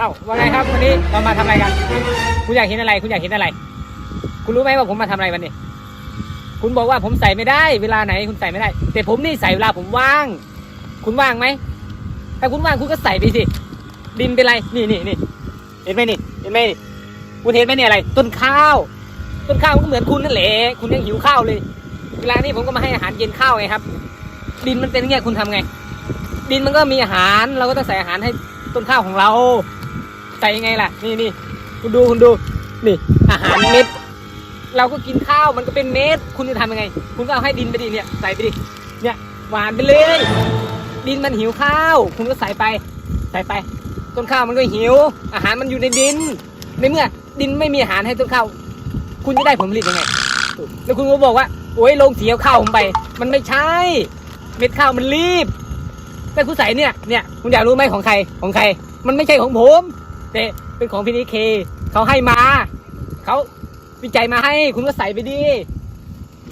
เอ้าว่าไงครับวันนี้เรามาทำอะไรกัน คุณอยากเห็นอะไร คุณอยากเห็นอะไร คุณรู้ไหมว่าผมมาทำอะไรวันนี้ คุณบอกว่าผมใส่ไม่ได้ เวลาไหนคุณใส่ไม่ได้ แต่ผมนี่ใส่เวลาผมว่าง คุณว่างไหม ถ้าคุณว่างคุณก็ใส่ไปสิ ดินเป็นไร นี่นี่นี่เห็นไหมนี่ เห็นไหมนี่คุณเห็นไหมเนี่ยอะไร ต้นข้าว ต้นข้าวมันก็เหมือนคุณนั่นแหละ คุณยังหิวข้าวเลย เวลานี้ผมก็มาให้อาหารเย็นข้าวไงครับ ดินมันเป็นอย่างเงี้ยคุณทำไง ดินมันก็มีอาหาร เราก็ต้องใส่อาหารให้ต้นข้าวของเรา ใส่ยังไงล่ะ นี่นี่คุณดูคุณดู นี่ อาหารเม็ด เราก็กินข้าวมันก็เป็นเม็ด คุณจะทำยังไง คุณก็เอาให้ดินไปดิเนี่ย ใส่ไปดิ เนี่ย หวานไปเลย ดินมันหิวข้าว คุณก็ใส่ไป ใส่ไป ต้นข้าวมันก็หิว อาหารมันอยู่ในดิน ในเมื่อ ดินไม่มีอาหารให้ต้นข้าว คุณจะได้ผลผลิตยังไง แล้วคุณก็บอกว่า โอ้ยลงเสียข้าวผมไป มันไม่ใช่ เม็ดข้าวมันรีบแต่คุณใส่เนี่ย เนี่ย คุณอยากรู้ไหมของใคร ของใคร มันไม่ใช่ของผม แต่เป็นของพี่นิเคเขาให้มาเขาวิจัยมาให้คุณก็ใส่ไปดิ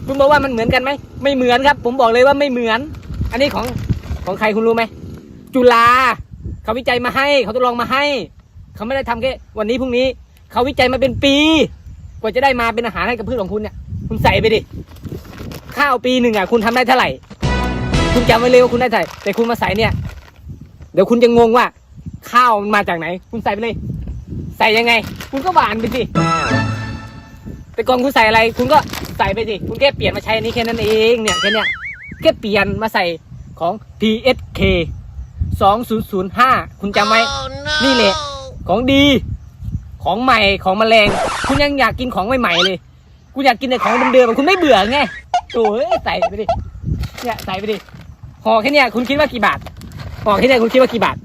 คุณบอกว่ามันเหมือนกันไหมไม่เหมือนครับ ผมบอกเลยว่าไม่เหมือน อันนี้ของของใครคุณรู้ไหมจุฬาเขาวิจัยมาให้ เขาทดลองมาให้ เขาไม่ได้ทำแค่วันนี้พรุ่งนี้ เขาวิจัยมาเป็นปี กว่าจะได้มาเป็นอาหารให้กับพืชของคุณเนี่ย คุณใส่ไปดิข้าวปีหนึ่งอะ คุณทำได้เท่าไหร่ คุณจำไว้เลยว่าคุณได้เท่าไหร่แต่คุณมาใส่เนี่ย เดี๋ยวคุณจะงงว่า ข้าวมันมาจากไหน คุณใส่ไปเลย ใส่ยังไง คุณก็หวานไปสิแต่ก่อนคุณใส่อะไร คุณก็ใส่ไปสิ คุณแค่เปลี่ยนมาใช้อันนี้แค่นั้นเองเนี่ยแค่เนี้ยแค่เปลี่ยนมาใส่ของ PSK 2005 คุณจำไว้ นี่แหละ ของดี ของใหม่ ของแมลง คุณยังอยากกินของใหม่ๆเลยคุณอยากกินแต่ของเดิมๆ คุณไม่เบื่อไงโอ้ยใส่ไปดิ เนี่ยใส่ไปดิ ห่อแค่เนี้ยคุณคิดว่ากี่บาท ห่อแค่เนี้ยคุณคิดว่ากี่บาท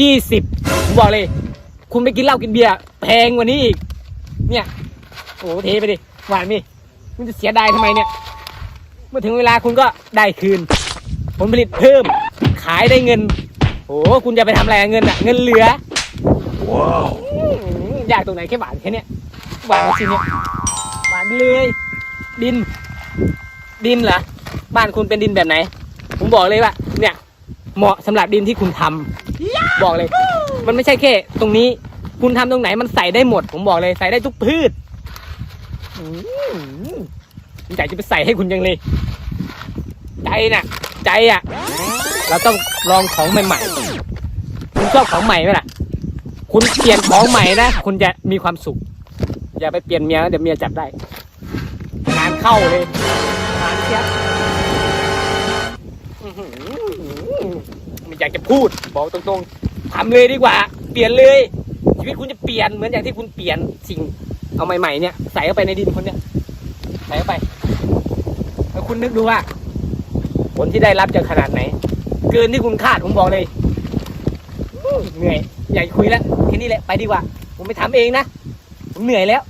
ยี่สิบผมบอกเลย คุณไปกินเหล้ากินเบียร์แพงกว่านี้อีก เนี่ยโอ้โหเทไปดิหวานดิคุณจะเสียดายทำไมเนี่ย เมื่อถึงเวลาคุณก็ได้คืน ผลผลิตเพิ่ม ขายได้เงินโอ้โหคุณจะไปทำอะไรกับเงินอะเงินเหลือว้าวอยากตรงไหนแค่หวานแค่เนี้ยหวานจริงเนี่ยหวานเลย ดิน ดินเหรอบ้านคุณเป็นดินแบบไหน ผมบอกเลยว่า เนี่ย เหมาะสำหรับดินที่คุณทำ บอกเลย มันไม่ใช่แค่ ตรงนี้ คุณทำตรงไหนมันใส่ได้หมด ผมบอกเลยใส่ได้ทุกพืชอืมอยากจะไปใส่ให้คุณยังเลย ใจน่ะ ใจอะ เราต้องลองของใหม่ๆ คุณชอบของใหม่ไหมล่ะ คุณเปลี่ยนของใหม่นะ คุณจะมีความสุข อย่าไปเปลี่ยนเมียเดี๋ยวเมียจับได้ งานเข้าเลยงานเชียบ ไม่อยากจะพูด บอกตรงๆทำเลยดีกว่า เปลี่ยนเลย ชีวิตคุณจะเปลี่ยนเหมือนอย่างที่คุณเปลี่ยนสิ่งเอาใหม่ๆเนี่ยใส่เข้าไปในดินคนเนี่ยใส่เข้าไปแล้วคุณนึกดูว่า ผลที่ได้รับจะขนาดไหน เกินที่คุณคาดผมบอกเลยเหนื่อยอยากคุยแล้วแค่นี้แหละไปดีกว่า ผมไปทำเองนะผมเหนื่อยแล้ว